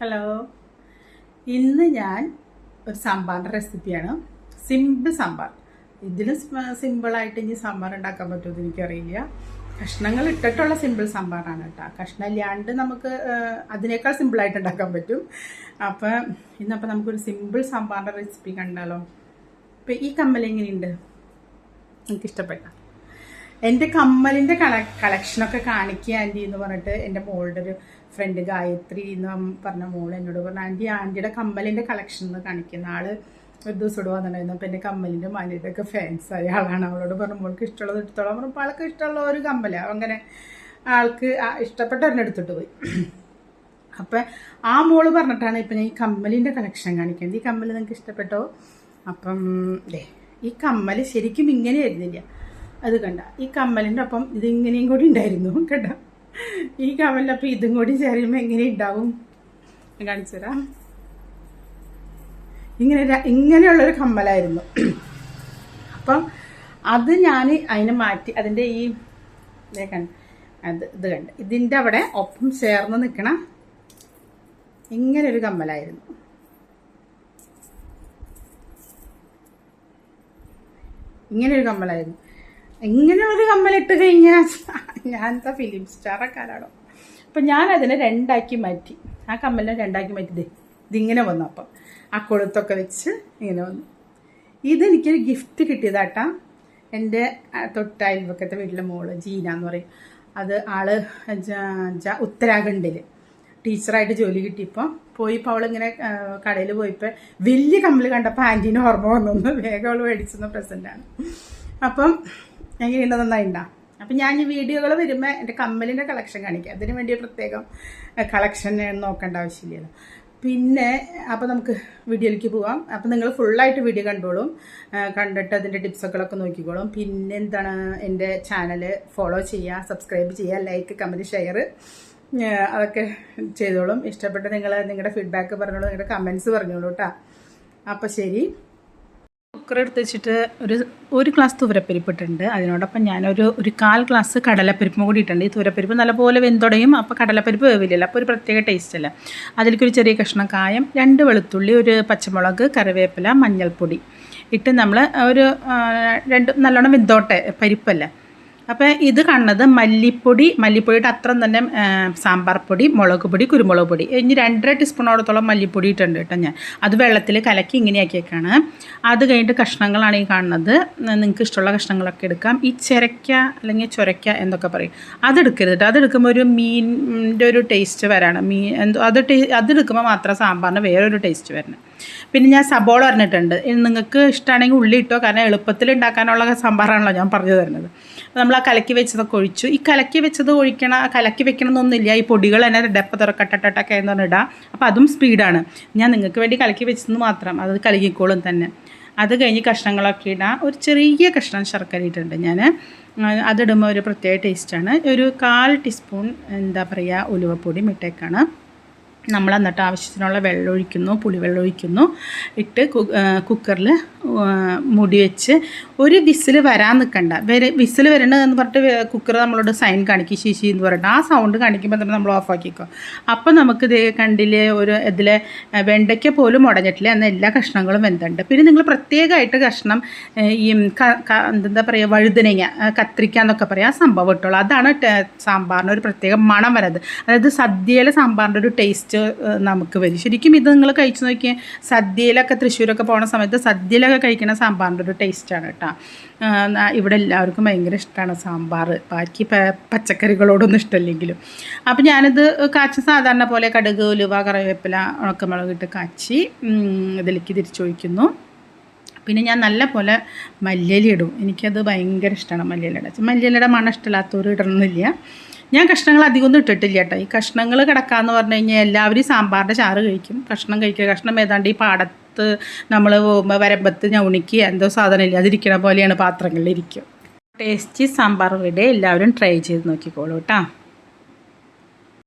Hello ഇന്ന് ഞാൻ ഒരു സാമ്പാറിന്റെ റെസിപ്പിയാണ്. സിമ്പിൾ സാമ്പാർ. ഇതിലും സിമ്പിളായിട്ട് ഇനി സാമ്പാർ ഉണ്ടാക്കാൻ പറ്റുമെന്ന് എനിക്കറിയില്ല. കഷ്ണങ്ങൾ ഇട്ടിട്ടുള്ള സിമ്പിൾ സാമ്പാറാണ് കേട്ടോ. കഷ്ണം ഇല്ലാണ്ട് നമുക്ക് അതിനേക്കാൾ സിമ്പിളായിട്ട് ഉണ്ടാക്കാൻ പറ്റും. അപ്പം ഇന്നപ്പോൾ നമുക്കൊരു സിമ്പിൾ സാമ്പാറിന്റെ റെസിപ്പി കണ്ടാലോ? ഇപ്പം ഈ കമ്മൽ എങ്ങനെയുണ്ട്? എനിക്ക് ഇഷ്ടപ്പെട്ട എന്റെ കമ്മലിന്റെ കള കളക്ഷനൊക്കെ കാണിക്കുക ആന്റി എന്ന് പറഞ്ഞിട്ട് എന്റെ മോളുടെ ഒരു ഫ്രണ്ട് ഗായത്രി എന്ന് പറഞ്ഞ മോൾ എന്നോട് പറഞ്ഞു ആന്റി ആന്റിയുടെ കമ്മലിന്റെ കളക്ഷൻ എന്ന് കാണിക്കുന്ന ആൾ ഒരു ദിവസം ഇവിടെ വന്നിട്ടുണ്ടായിരുന്നു. അപ്പം എന്റെ കമ്മലിന്റെ മാലിന്റെ ഒക്കെ ഫാൻസ് ആയ ആളാണ്. അവളോട് പറഞ്ഞു മോൾക്ക് ഇഷ്ടമുള്ളത് എടുത്തോളാം. പറഞ്ഞു അപ്പോൾ ആൾക്ക് ഇഷ്ടമുള്ള ഒരു കമ്മലാണ് അങ്ങനെ ആൾക്ക് ഇഷ്ടപ്പെട്ട ഒരെണ്ണം എടുത്തിട്ട് പോയി. അപ്പം ആ മോൾ പറഞ്ഞിട്ടാണ് ഇപ്പം ഞാൻ ഈ കമ്മലിന്റെ കളക്ഷൻ കാണിക്കുന്നത്. ഈ കമ്മൽ നിങ്ങൾക്ക് ഇഷ്ടപ്പെട്ടോ? അപ്പം ദേ ഈ കമ്മൽ ശരിക്കും ഇങ്ങനെ ആയിരുന്നില്ല അത് കണ്ട. ഈ കമ്മലിന്റെ ഒപ്പം ഇതിങ്ങനെയും കൂടി ഉണ്ടായിരുന്നു കണ്ട ഈ കമ്മലിന്റെ ഒപ്പം ഇതും കൂടി ചേരുമ്പോൾ എങ്ങനെ ഉണ്ടാവും കാണിച്ചു തരാം. ഇങ്ങനെ ഇങ്ങനെയുള്ളൊരു കമ്മലായിരുന്നു. അപ്പം അത് ഞാൻ അതിനെ മാറ്റി അതിന്റെ ഈ അത് ഇത് കണ്ട്. ഇതിന്റെ അവിടെ ഒപ്പം ചേർന്ന് നിൽക്കണ ഇങ്ങനൊരു കമ്മലായിരുന്നു. ഇങ്ങനെ ഒരു കമ്മലായിരുന്നു. ഇങ്ങനെ കമ്മൽ കമ്മലിട്ട് കഴിഞ്ഞാൽ ഞാൻ എന്താ ഫിലിം സ്റ്റാറൊക്കാരാണോ അപ്പം ഞാൻ അതിനെ രണ്ടാക്കി മാറ്റി. ആ കമ്മലിനെ രണ്ടാക്കി മാറ്റി. ഇതിങ്ങനെ വന്നു അപ്പം. ആ കൊളുത്തൊക്കെ വെച്ച് ഇങ്ങനെ വന്നു. ഇതെനിക്കൊരു ഗിഫ്റ്റ് കിട്ടിയതാട്ടാ. എന്റെ തൊട്ട വീട്ടിലെ മോൾ ജീന എന്ന് പറയും. അത് ആൾ ഉത്തരാഖണ്ഡിൽ ടീച്ചറായിട്ട് ജോലി കിട്ടിയപ്പോൾ പോയിപ്പോൾ അവളിങ്ങനെ കടയിൽ പോയപ്പോൾ വലിയ കമ്മൽ കണ്ടപ്പോൾ ആന്റീനെ ഓർമ്മ വന്നു. വേഗം അവൾ മേടിച്ചെന്ന പ്രസന്റാണ് അപ്പം എങ്ങനെയുണ്ട് നന്നായിണ്ടാ അപ്പം ഞാൻ ഈ വീഡിയോകൾ വരുമ്പോൾ എന്റെ കമ്മലിന്റെ കളക്ഷൻ കാണിക്കാം. അതിന് വേണ്ടി പ്രത്യേകം കളക്ഷൻ നോക്കേണ്ട ആവശ്യമില്ലല്ലോ. പിന്നെ അപ്പോൾ നമുക്ക് വീഡിയോയിലേക്ക് പോവാം. അപ്പോൾ നിങ്ങൾ ഫുള്ളായിട്ട് വീഡിയോ കണ്ടോളും. കണ്ടിട്ട് അതിന്റെ ടിപ്സുകളൊക്കെ നോക്കിക്കോളും. പിന്നെ എന്താണ് എന്റെ ചാനൽ ഫോളോ ചെയ്യുക സബ്സ്ക്രൈബ് ചെയ്യുക ലൈക്ക് കമന്റ് ഷെയർ അതൊക്കെ ചെയ്തോളും. ഇഷ്ടപ്പെട്ട് നിങ്ങൾ നിങ്ങളുടെ ഫീഡ്ബാക്ക് പറഞ്ഞോളൂ നിങ്ങളുടെ കമൻസ് പറഞ്ഞോളൂ കേട്ടോ അപ്പോൾ ശരി. കുക്കർ എടുത്ത് വെച്ചിട്ട് ഒരു ഒരു ഗ്ലാസ് തുവരപ്പരിപ്പിട്ടുണ്ട് അതിനോടൊപ്പം ഞാനൊരു ഒരു കാൽ ഗ്ലാസ് കടലപ്പരിപ്പും കൂടി ഇട്ടുണ്ട് ഈ തുവരപ്പരിപ്പ് നല്ലപോലെ വെന്തുടയും അപ്പോൾ കടലപ്പരിപ്പ് വേവില്ലല്ലോ. അപ്പോൾ ഒരു പ്രത്യേക ടേസ്റ്റ് അല്ല അതിലേക്കൊരു ചെറിയ കഷ്ണം കായം രണ്ട് വെളുത്തുള്ളി ഒരു പച്ചമുളക് കറിവേപ്പില മഞ്ഞൾപ്പൊടി. ഇട്ട് നമ്മൾ ഒരു രണ്ട് നല്ലോണം വെന്തോട്ടെ പരിപ്പല്ലേ. അപ്പോൾ ഇത് കാണുന്നത് മല്ലിപ്പൊടി മല്ലിപ്പൊടിയുടെ അത്രയും തന്നെ സാമ്പാർ പൊടി മുളക് പൊടി കുരുമുളക് പൊടി ഇനി രണ്ടര ടീസ്പൂണോടത്തോളം മല്ലിപ്പൊടി ഇട്ടുണ്ട് കേട്ടോ ഞാൻ. അത് വെള്ളത്തിൽ കലക്കി ഇങ്ങനെയാക്കിയേക്കാണ്. അത് കഴിഞ്ഞിട്ട് കഷ്ണങ്ങളാണ് ഈ കാണുന്നത്. നിങ്ങൾക്ക് ഇഷ്ടമുള്ള കഷ്ണങ്ങളൊക്കെ എടുക്കാം. ഈ ചിരക്ക അല്ലെങ്കിൽ ചുരക്ക എന്നൊക്കെ പറയും. അതെടുക്കരുത് അതെടുക്കുമ്പോൾ ഒരു മീനിന്റെ ഒരു ടേസ്റ്റ് വരാണ്. മീൻ എന്തോ അത് ടേ അതെടുക്കുമ്പോൾ മാത്രം സാമ്പാറിന് വേറൊരു ടേസ്റ്റ് വരണം. പിന്നെ ഞാൻ സബോള പറഞ്ഞിട്ടുണ്ട്. നിങ്ങൾക്ക് ഇഷ്ടമാണെങ്കിൽ ഉള്ളി ഇട്ടോ? കാരണം എളുപ്പത്തിൽ ഉണ്ടാക്കാനുള്ള സാമ്പാറാണല്ലോ ഞാൻ പറഞ്ഞു തരുന്നത്. നമ്മൾ ആ കലക്കി വെച്ചതൊക്കെ ഒഴിച്ചു. ഈ കലക്കി വെച്ചത് ഒഴിക്കണ കലക്കി വെക്കണമെന്നൊന്നുമില്ല ഈ പൊടികൾ തന്നെ ഡെപ്പ തുറക്കട്ടട്ടൊക്കെ എന്ന് പറഞ്ഞിടാം അപ്പോൾ അതും സ്പീഡാണ്. ഞാൻ നിങ്ങൾക്ക് വേണ്ടി കലക്കി വെച്ചത് മാത്രം. അത് കലകിക്കോളും തന്നെ. അത് കഴിഞ്ഞ് കഷ്ണങ്ങളൊക്കെ ഇടാം. ഒരു ചെറിയ കഷ്ണം ശർക്കര ഇട്ടിട്ടുണ്ട് ഞാൻ. അതിടുമ്പോൾ ഒരു പ്രത്യേക ടേസ്റ്റാണ് ഒരു കാൽ ടീസ്പൂൺ എന്താ പറയുക ഉലുവപ്പൊടി മിട്ടേക്കാണ് നമ്മൾ എന്നിട്ട് ആവശ്യത്തിനുള്ള വെള്ളം ഒഴിക്കുന്നു പുളിവെള്ളം ഒഴിക്കുന്നു. ഇട്ട് കുക്കറിൽ മുടി വെച്ച് ഒരു വിസിൽ വരാൻ നിൽക്കണ്ട വരെ വിസിൽ വരണമെന്ന് പറഞ്ഞിട്ട് കുക്കർ നമ്മളോട് സൈൻ കാണിക്കും ശിശി എന്ന് പറഞ്ഞിട്ട്. ആ സൗണ്ട് കാണിക്കുമ്പോൾ തന്നെ നമ്മൾ ഓഫാക്കിക്കോ അപ്പം നമുക്ക് ഇത് കണ്ടില്ലേ ഒരു ഇതിലെ വെണ്ടയ്ക്ക പോലും ഉടഞ്ഞിട്ടില്ല എന്ന എല്ലാ കഷ്ണങ്ങളും വെന്തുണ്ട്. പിന്നെ നിങ്ങൾ പ്രത്യേകമായിട്ട് കഷ്ണം ഈ എന്താ പറയുക വഴുതനങ്ങ കത്രിക്ക എന്നൊക്കെ പറയാം ആ സംഭവം ഇട്ടുള്ളൂ അതാണ് സാമ്പാറിന് ഒരു പ്രത്യേക മണം വരുന്നത് അതായത് സദ്യയിലെ സാമ്പാറിന്റെ ഒരു ടേസ്റ്റ് നമുക്ക് വരും. ശരിക്കും ഇത് നിങ്ങൾ കഴിച്ചു നോക്കിയാൽ സദ്യയിലൊക്കെ തൃശ്ശൂരൊക്കെ പോണ സമയത്ത് സദ്യയിലൊക്കെ കഴിക്കുന്ന സാമ്പാറിന്റെ ഒരു ടേസ്റ്റാണ് കേട്ടോ. ന- ഇവിടെ എല്ലാവർക്കും ഭയങ്കര ഇഷ്ടമാണ് സാമ്പാർ ബാക്കി പച്ചക്കറികളോടൊന്നും ഇഷ്ടമില്ലെങ്കിലും. അപ്പം ഞാനിത് കാച്ച സാധാരണ പോലെ കടുക് ഉലുവ കറിവേപ്പില ഉണക്കമുളക് ഇട്ട് കാച്ചി ഇതിലേക്ക് തിരിച്ചൊഴിക്കുന്നു. പിന്നെ ഞാൻ നല്ല പോലെ മല്ലിയില ഇടും. എനിക്കത് ഭയങ്കര ഇഷ്ടമാണ് മല്ലിയിലയുടെ. മല്ലിയിലയുടെ മണം ഇഷ്ടമില്ലാത്തവർ ഇടണമെന്നില്ല ഞാൻ കഷ്ണങ്ങൾ അധികം ഒന്നും ഇട്ടിട്ടില്ല കേട്ടോ. ഈ കഷ്ണങ്ങൾ കിടക്കാന്ന് പറഞ്ഞു കഴിഞ്ഞാൽ എല്ലാവരും സാമ്പാറിന്റെ ചാറ് കഴിക്കും. കഷ്ണം കഴിക്കുക. കഷ്ണം ഏതാണ്ട് ഈ പാടത്ത് നമ്മൾ വരമ്പത്ത് ഞൗണിക്ക് എന്തോ സാധനം ഇല്ല അതിരിക്കണ പോലെയാണ് പാത്രങ്ങളിൽ ഇരിക്കും ടേസ്റ്റി സാമ്പാർ റെഡി. എല്ലാവരും ട്രൈ ചെയ്ത് നോക്കിക്കോളൂ കേട്ടോ.